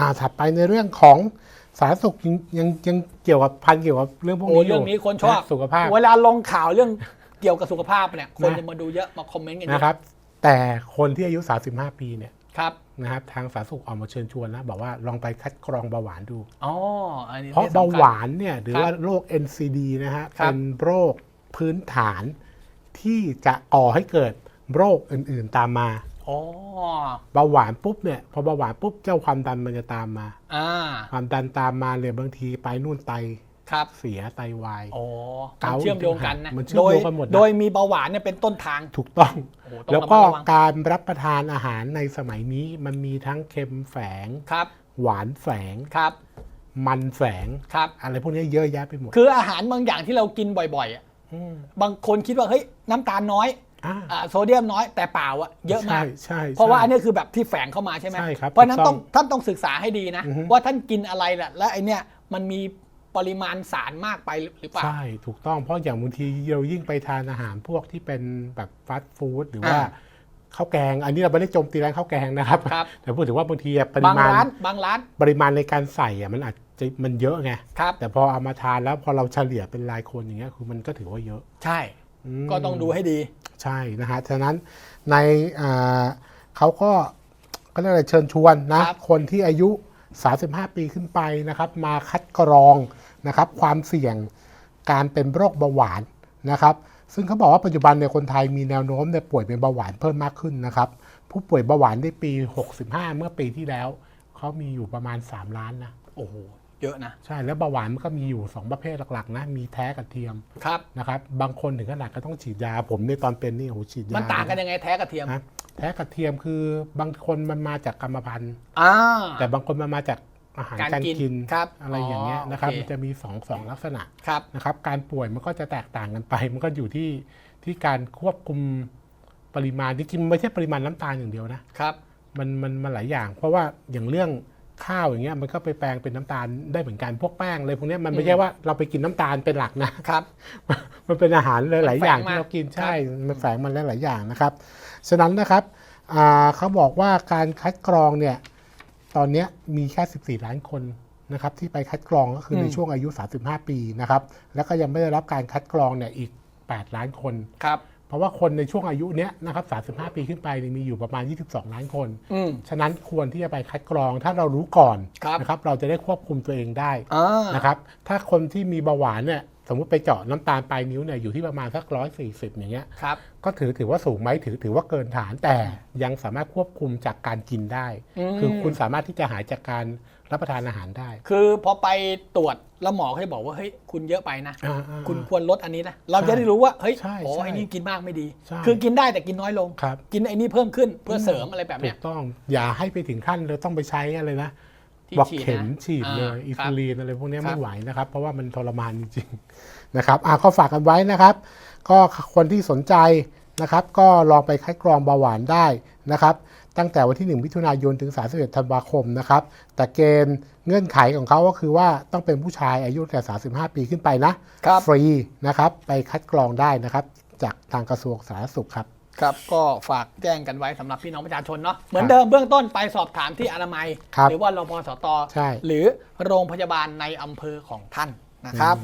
อ่าถัดไปในเรื่องของสาธารณสุขยังยังยังเกี่ยวกับพันเกี่ยวกับเรื่องพวกโอ้นี้อยู่เรื่องนี้คนชอบะสุขภาพเวลาลงข่าวเรื่องเกี่ยวกับสุขภาพเนี่ย คนนะจะมาดูเยอะมาคอมเมนต์กันเยนะอะครับ แต่คนที่อายุ 35 ปีเนี่ยครับนะครับทางสาธารณสุขออกมาเชิญชวนนะบอกว่าลองไปคัดกรองเบาหวานดู อ๋ออันนี้เพราะที่สำคัญเบาหวานเนี่ยหรือครับว่าโรค NCD นะฮะครับเป็นโรคพื้นฐานที่จะก่อให้เกิดโรคอื่นๆตามมาอ๋อ เบาหวานปุ๊บเนี่ยพอเบาหวานปุ๊บเจ้าความดันมันจะตามมาอ่าความดันตามมาเนี่ยบางทีไปนู่นไตครับเสียไตวายอ๋อเกามันเชื่อมโยงกันนะมันเชื่อมโยงกันหมดนะโดยมีเบาหวานเนี่ยเป็นต้นทางถูกต้องโอ้โหต้องแล้วก็ระมัดระวังการรับประทานอาหารในสมัยนี้มันมีทั้งเค็มแฝงครับ หวานแฝงครับมันแฝงครับอะไรพวกนี้เยอะแยะไปหมด คืออาหารบางอย่างที่เรากินบ่อยๆอะมบางคนคิดว่าเฮ้ยน้ำตาลน้อยอ่าอ่า โซเดียมน้อยแต่เปล่าอะเยอะมากใช่ใช่เพราะว่าใช่อันนี้คือแบบที่แฝงเข้ามาใช่ไหมใช่ครับเพราะฉะนั้นถูกต้ต้อองงท่านต้องศึกษาให้ดีนะอือฮึว่าท่านกินอะไรแหละและไอเนี้ยมันมีปริมาณสารมากไปหรือเปล่า ใช่ ถูกต้องเพราะอย่างบางทีเรายิ่งไปทานอาหารพวกที่เป็นแบบฟาสต์ฟู้ดหรือว่าอ่าข้าวแกง อันนี้เราไม่ได้โจมตีร้านข้าวแกงนะครับครับแต่พูดถึงว่าบางทีอะปริบางมาณร้านบางร้านปริมาณในการใส่อะมันอาจจะมันเยอะไงครับแต่พอเอามาทานแล้วพอเราเฉลี่ยเป็นรายคนอย่างเงี้ยคือมันก็ถือว่าเยอะ ใช่มก็ต้องดูให้ดี ใช่นะฮะฉะนั้นในอ่าเขาก็ก็เรียกอะไรเชิญชวนนะครับคนที่อายุ 35 ปีขึ้นไปนะครับมาคัดกรองนะครับความเสี่ยงการเป็นโรคเบาหวานนะครับ ซึ่งเขาบอกว่าปัจจุบันเนี่ยคนไทยมีแนวโน้มเนี่ยป่วยเป็นเบาหวานเพิ่มมากขึ้นนะครับ ผู้ป่วยเบาหวานในปี 65 เมื่อปีที่แล้วเขามีอยู่ประมาณ 3 ล้านนะโอ้โห เยอะนะ ใช่แล้วเบาหวานมันก็มีอยู่ 2 ประเภทหลักๆนะมีแท้กับเทียมครับ นะครับบางคนถึงขนาดก็ต้องฉีดยาผมในยตอนเป็นนี่โอ้โหฉีดยามัมันต่างกันยังไงแท้กับเทียมนะแท้กับเทียมคือบางคนมันมาจากกรรมพันธุ์อ่า แต่บางคนมันมาจากอาหารการการกินกินครับอะไรอย่างเงี้ยอ๋อนะครับโอเค มันจะมีสองสองลักษณะครับ นะครับการป่วยมันก็จะแตกต่างกันไป มันก็อยู่ที่ที่การควบคุมปริมาณจริงๆไม่ใช่ปริมาณน้ำตาลอย่างเดียวนะ ครับ มันมันมันหลายอย่าง เพราะว่าอย่างเรื่อง ข้าวอย่างเงี้ยมันก็ไปแปลงเป็นน้ำตาลได้เหมือนกันพวกแป้งเลยพวกเนี้ยมันไม่ใช่ว่าเราไปกินน้ำตาลเป็นหลักนะครับ มันเป็นอาหารหลายๆอย่างมันแฝงมาที่เรากินใช่มันแฝงมันหลายๆอย่างนะครับฉะนั้นนะครับอ่าเขาบอกว่าการคัดกรองเนี่ยตอนเนี้ยมีแค่ 14 ล้านคนนะครับที่ไปคัดกรองก็คือในช่วงอายุ 35 ปีนะครับแล้วก็ยังไม่ได้รับการคัดกรองเนี่ยอีก 8 ล้านคนครับ เพราะว่าคนในช่วงอายุเนี้ยนะครับ35 ปีขึ้นไปเนี่ยมีอยู่ประมาณ 22 ล้านคน อืม ฉะนั้นควรที่จะไปคัดกรองถ้าเรารู้ก่อนครับ นะครับเราจะได้ควบคุมตัวเองได้อ่านะครับถ้าคนที่มีเบาหวานเนี่ยสมมุติไปเจาะน้ำตาลปลายนิ้วเนี่ยอยู่ที่ประมาณสักร้อยสี่สิบอย่างเงี้ยครับ ก็ถือถือว่าสูงไหมถือถือว่าเกินฐานแต่ยังสามารถควบคุมจากการกินได้ อืม คือคุณสามารถที่จะหายจากการ รับประทานอาหารได้ คือพอไปตรวจแล้วหมอเขาจะบอกว่าเฮ้ยคุณเยอะไปนะ อ่าอ่า คุณควรลดอันนี้นะ เราจะได้รู้ว่าเฮ้ยใช่โอ้ใช่ไอ้นี่กินมากไม่ดี ใช่ คือกินได้แต่กินน้อยลง ครับ กินไอ้นี่เพิ่มขึ้นเพื่อเสริมอะไรแบบถูเนี้ย กต้องอย่าให้ไปถึงขั้นเลยต้องไปใช้อะไรนะที่บอกฉีดนะเข็มฉีดเลยอ่าอิครับซูลินอะไรพวกเนี้ยครับ ไม่ไหวนะครับ เพราะว่ามันทรมานจริงๆ นะครับอะก็ฝากกันไว้นะครับ ก็คนที่สนใจนะครับ ก็ลองไปคัดกรองเบาหวานได้นะครับ ตั้งแต่วันที่ 1 มิถุนายนถึง 31 ธันวาคมนะครับ แต่เกณฑ์เงื่อนไขของเขาก็คือว่าต้องเป็นผู้ชายอายุแต่ 35 ปีขึ้นไปนะครับฟรีนะครับ ไปคัดกรองได้นะครับ จากทางกระทรวงสาธารณสุขครับ ครับ ก็ฝากแจ้งกันไว้สำหรับพี่น้องประชาชนเนาะ เหมือครันบเดิมเบื้องต้นไปสอบถามที่อนามัยครับหรือว่ารพสตใช่หรือโรงพยาบาลในอำเภอของท่านนะครับ